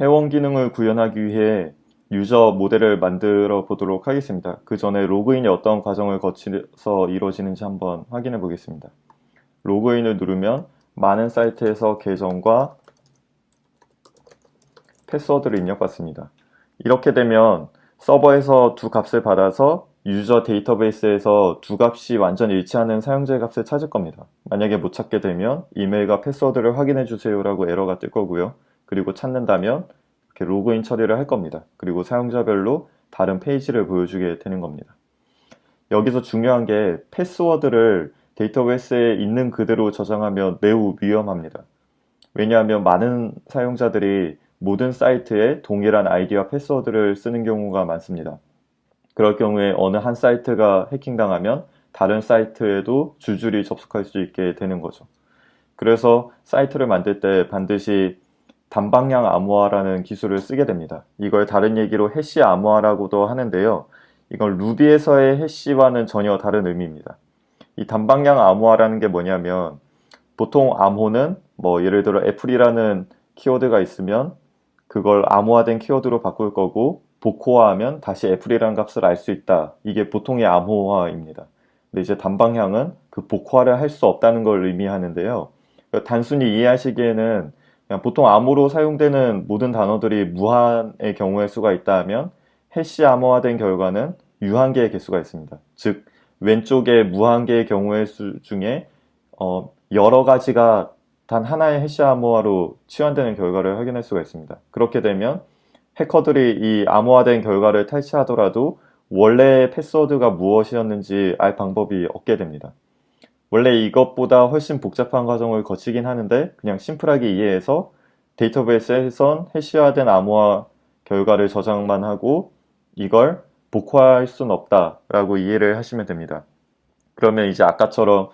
회원 기능을 구현하기 위해 유저 모델을 만들어 보도록 하겠습니다. 그 전에 로그인이 어떤 과정을 거쳐서 이루어지는지 한번 확인해 보겠습니다. 로그인을 누르면 많은 사이트에서 계정과 패스워드를 입력받습니다. 이렇게 되면 서버에서 두 값을 받아서 유저 데이터베이스에서 두 값이 완전 일치하는 사용자의 값을 찾을 겁니다. 만약에 못 찾게 되면 이메일과 패스워드를 확인해 주세요라고 에러가 뜰 거고요. 그리고 찾는다면 이렇게 로그인 처리를 할 겁니다. 그리고 사용자별로 다른 페이지를 보여주게 되는 겁니다. 여기서 중요한 게 패스워드를 데이터베이스에 있는 그대로 저장하면 매우 위험합니다. 왜냐하면 많은 사용자들이 모든 사이트에 동일한 아이디와 패스워드를 쓰는 경우가 많습니다. 그럴 경우에 어느 한 사이트가 해킹당하면 다른 사이트에도 줄줄이 접속할 수 있게 되는 거죠. 그래서 사이트를 만들 때 반드시 단방향 암호화라는 기술을 쓰게 됩니다. 이걸 다른 얘기로 해시 암호화라고도 하는데요. 이건 루비에서의 해시와는 전혀 다른 의미입니다. 이 단방향 암호화라는 게 뭐냐면 보통 암호는 뭐 예를 들어 애플이라는 키워드가 있으면 그걸 암호화된 키워드로 바꿀 거고 복호화하면 다시 애플이라는 값을 알 수 있다. 이게 보통의 암호화입니다. 근데 이제 단방향은 그 복호화를 할 수 없다는 걸 의미하는데요. 단순히 이해하시기에는 보통 암호로 사용되는 모든 단어들이 무한의 경우의 수가 있다 하면 해시 암호화된 결과는 유한계의 개수가 있습니다. 즉 왼쪽에 무한계의 경우의 수 중에 어, 여러 가지가 단 하나의 해시 암호화로 치환되는 결과를 확인할 수가 있습니다. 그렇게 되면 해커들이 이 암호화된 결과를 탈취하더라도 원래 패스워드가 무엇이었는지 알 방법이 없게 됩니다. 원래 이것보다 훨씬 복잡한 과정을 거치긴 하는데 그냥 심플하게 이해해서 데이터베이스에선 해시화된 암호화 결과를 저장만 하고 이걸 복화할 수는 없다라고 이해를 하시면 됩니다. 그러면 이제 아까처럼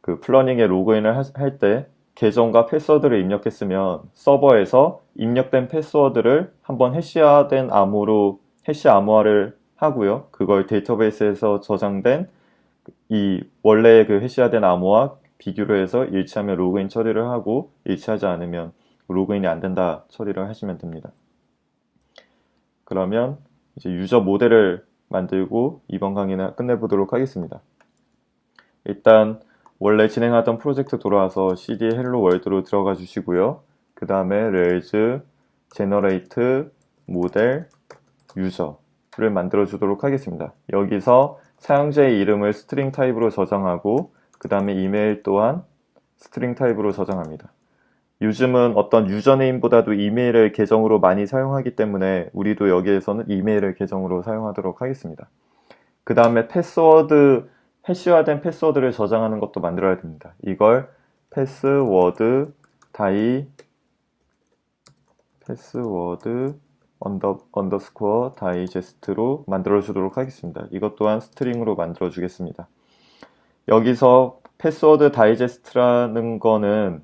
그 플러닝에 로그인을 할 때 계정과 패스워드를 입력했으면 서버에서 입력된 패스워드를 한번 해시화된 암호로 해시 암호화를 하고요. 그걸 데이터베이스에서 저장된 이 원래 그 해시화된 암호와 비교를 해서 일치하면 로그인 처리를 하고 일치하지 않으면 로그인이 안 된다 처리를 하시면 됩니다. 그러면 이제 유저 모델을 만들고 이번 강의는 끝내보도록 하겠습니다. 일단 원래 진행하던 프로젝트 돌아와서 cd 헬로 월드로 들어가 주시고요. 그 다음에 레일즈 제너레이트 모델 유저를 만들어 주도록 하겠습니다. 여기서 사용자의 이름을 스트링 타입으로 저장하고 그 다음에 이메일 또한 스트링 타입으로 저장합니다. 요즘은 어떤 유저네임보다도 이메일을 계정으로 많이 사용하기 때문에 우리도 여기에서는 이메일을 계정으로 사용하도록 하겠습니다. 그 다음에 패스워드, 해시화된 패스워드를 저장하는 것도 만들어야 됩니다. 이걸 패스워드 다이 패스워드 언더, 언더스코어 다이제스트로 만들어 주도록 하겠습니다. 이것 또한 스트링으로 만들어 주겠습니다. 여기서 패스워드 다이제스트라는 거는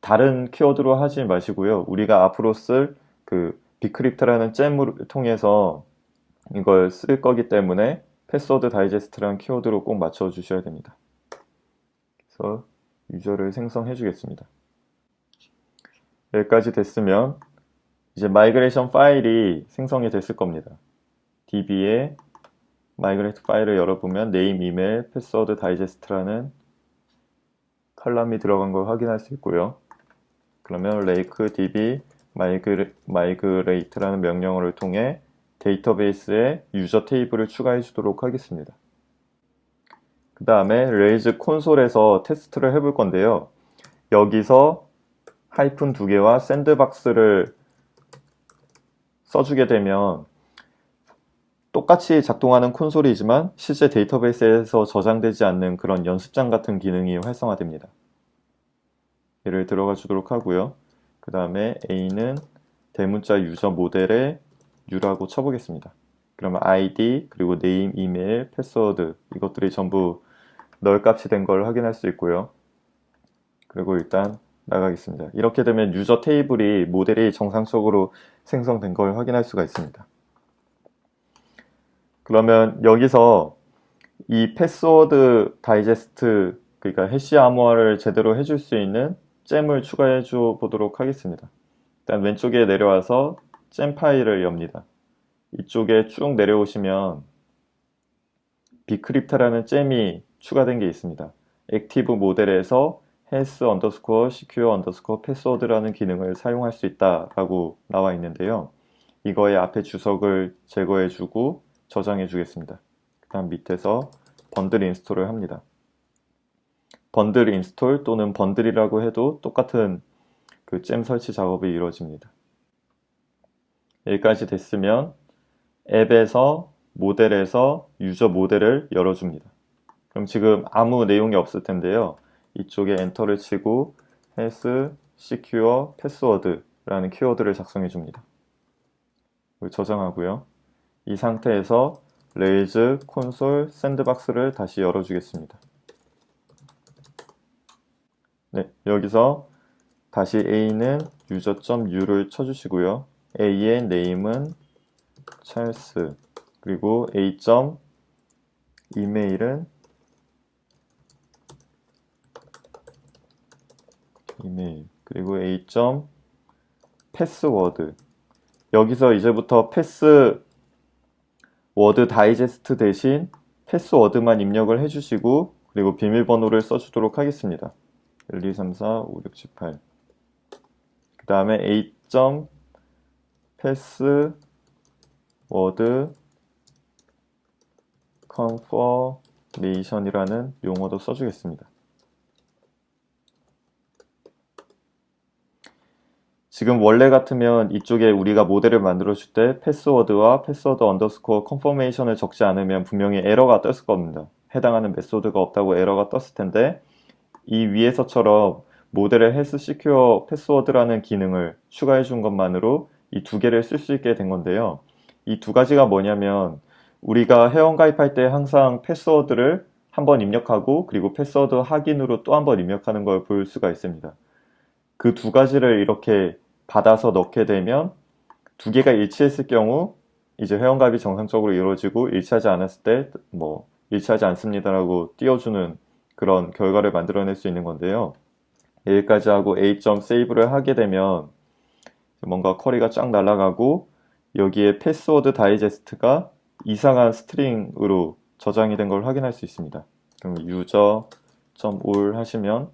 다른 키워드로 하지 마시고요. 우리가 앞으로 쓸 그 비크립트라는 잼을 통해서 이걸 쓸 거기 때문에 패스워드 다이제스트라는 키워드로 꼭 맞춰 주셔야 됩니다. 그래서 유저를 생성해 주겠습니다. 여기까지 됐으면 이제 마이그레이션 파일이 생성이 됐을 겁니다. db에 마이그레이트 파일을 열어보면 네임, 이메일, 패스워드 다이제스트라는 칼럼이 들어간 걸 확인할 수 있고요. 그러면 레이크 db 마이그레이트라는 명령어를 통해 데이터베이스에 유저 테이블을 추가해 주도록 하겠습니다. 그 다음에 레이즈 콘솔에서 테스트를 해볼 건데요. 여기서 하이픈 두 개와 샌드박스를 써주게 되면 똑같이 작동하는 콘솔이지만 실제 데이터베이스에서 저장되지 않는 그런 연습장 같은 기능이 활성화됩니다. 얘를 들어가 주도록 하고요. 그 다음에 A는 대문자 유저 모델에 U라고 쳐보겠습니다. 그러면 ID, 그리고 네임, 이메일, 패스워드 이것들이 전부 널 값이 된 걸 확인할 수 있고요. 그리고 일단 나가겠습니다. 이렇게 되면 유저 테이블이 모델이 정상적으로 생성된 걸 확인할 수가 있습니다. 그러면 여기서 이 패스워드 다이제스트 그러니까 해시 암호화를 제대로 해줄 수 있는 잼을 추가해 줘 보도록 하겠습니다. 일단 왼쪽에 내려와서 잼 파일을 엽니다. 이쪽에 쭉 내려오시면 비크립트라는 잼이 추가된 게 있습니다. 액티브 모델에서 헬스 언더스코어 시큐어 언더스코어 패스워드라는 기능을 사용할 수 있다 라고 나와 있는데요. 이거의 앞에 주석을 제거해 주고 저장해 주겠습니다. 그 다음 밑에서 번들 인스톨을 합니다. 번들 인스톨 또는 번들이라고 해도 똑같은 그 잼 설치 작업이 이루어집니다. 여기까지 됐으면 앱에서 모델에서 유저 모델을 열어줍니다. 그럼 지금 아무 내용이 없을 텐데요. 이쪽에 엔터를 치고 헬스 secure 패스워드라는 키워드를 작성해 줍니다. 저장하고요. 이 상태에서 레이즈 콘솔 샌드박스를 다시 열어주겠습니다. 네, 여기서 다시 A는 user.u를 쳐주시고요. A의 네임은 찰스 그리고 A. 이메일은 이메일 그리고 A. 패스워드 여기서 이제부터 패스 워드 다이제스트 대신 패스워드만 입력을 해주시고 그리고 비밀번호를 써주도록 하겠습니다. 1, 2, 3, 4, 5, 6, 7, 8. 그 다음에 A. 패스 워드 컨퍼메이션이라는 용어도 써주겠습니다. 지금 원래 같으면 이쪽에 우리가 모델을 만들어줄 때 패스워드와 패스워드 언더스코어 컨퍼메이션을 적지 않으면 분명히 에러가 떴을 겁니다. 해당하는 메소드가 없다고 에러가 떴을 텐데 이 위에서처럼 모델의 헬스 시큐어 패스워드라는 기능을 추가해 준 것만으로 이 두 개를 쓸 수 있게 된 건데요. 이 두 가지가 뭐냐면 우리가 회원 가입할 때 항상 패스워드를 한 번 입력하고 그리고 패스워드 확인으로 또 한 번 입력하는 걸 볼 수가 있습니다. 그 두 가지를 이렇게 받아서 넣게 되면 두 개가 일치했을 경우 이제 회원가입이 정상적으로 이루어지고 일치하지 않았을 때 뭐 일치하지 않습니다라고 띄워주는 그런 결과를 만들어낼 수 있는 건데요. 여기까지 하고 A. save를 하게 되면 뭔가 쿼리가 쫙 날아가고 여기에 패스워드 다이제스트가 이상한 스트링으로 저장이 된 걸 확인할 수 있습니다. 그럼 user.all 하시면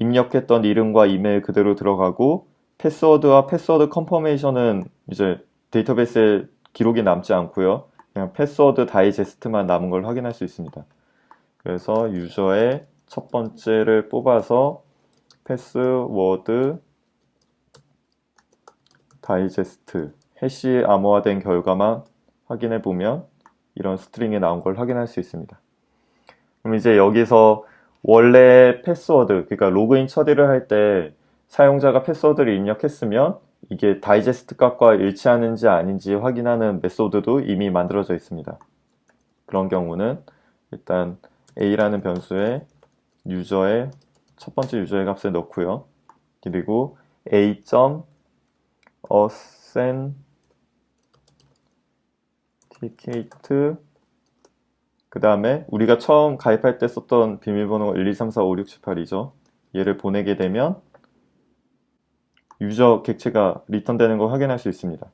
입력했던 이름과 이메일 그대로 들어가고 패스워드와 패스워드 컨퍼메이션은 이제 데이터베이스에 기록이 남지 않고요. 그냥 패스워드 다이제스트만 남은 걸 확인할 수 있습니다. 그래서 유저의 첫 번째를 뽑아서 패스워드 다이제스트 해시 암호화된 결과만 확인해 보면 이런 스트링이 나온 걸 확인할 수 있습니다. 그럼 이제 여기서 원래 패스워드, 그러니까 로그인 처리를 할때 사용자가 패스워드를 입력했으면 이게 다이제스트 값과 일치하는지 아닌지 확인하는 메소드도 이미 만들어져 있습니다. 그런 경우는 일단 a라는 변수에 유저의 첫 번째 유저의 값을 넣고요. 그리고 a.ascend 티켓트 그 다음에 우리가 처음 가입할 때 썼던 비밀번호가 1, 2, 3, 4, 5, 6, 7, 8이죠. 얘를 보내게 되면 유저 객체가 리턴되는 걸 확인할 수 있습니다.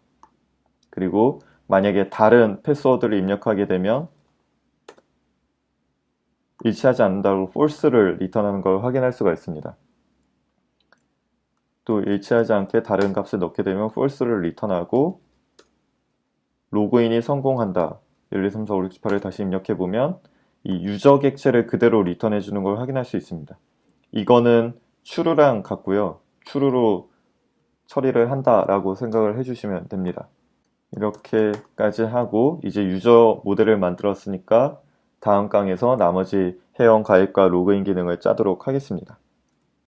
그리고 만약에 다른 패스워드를 입력하게 되면 일치하지 않는다고 false를 리턴하는 걸 확인할 수가 있습니다. 또 일치하지 않게 다른 값을 넣게 되면 false를 리턴하고 로그인이 성공한다. 1, 2, 3, 4, 5, 6, 7, 8을 다시 입력해 보면 이 유저 객체를 그대로 리턴해 주는 걸 확인할 수 있습니다. 이거는 추루랑 같고요. 추루로 처리를 한다라고 생각을 해주시면 됩니다. 이렇게까지 하고 이제 유저 모델을 만들었으니까 다음 강에서 나머지 회원 가입과 로그인 기능을 짜도록 하겠습니다.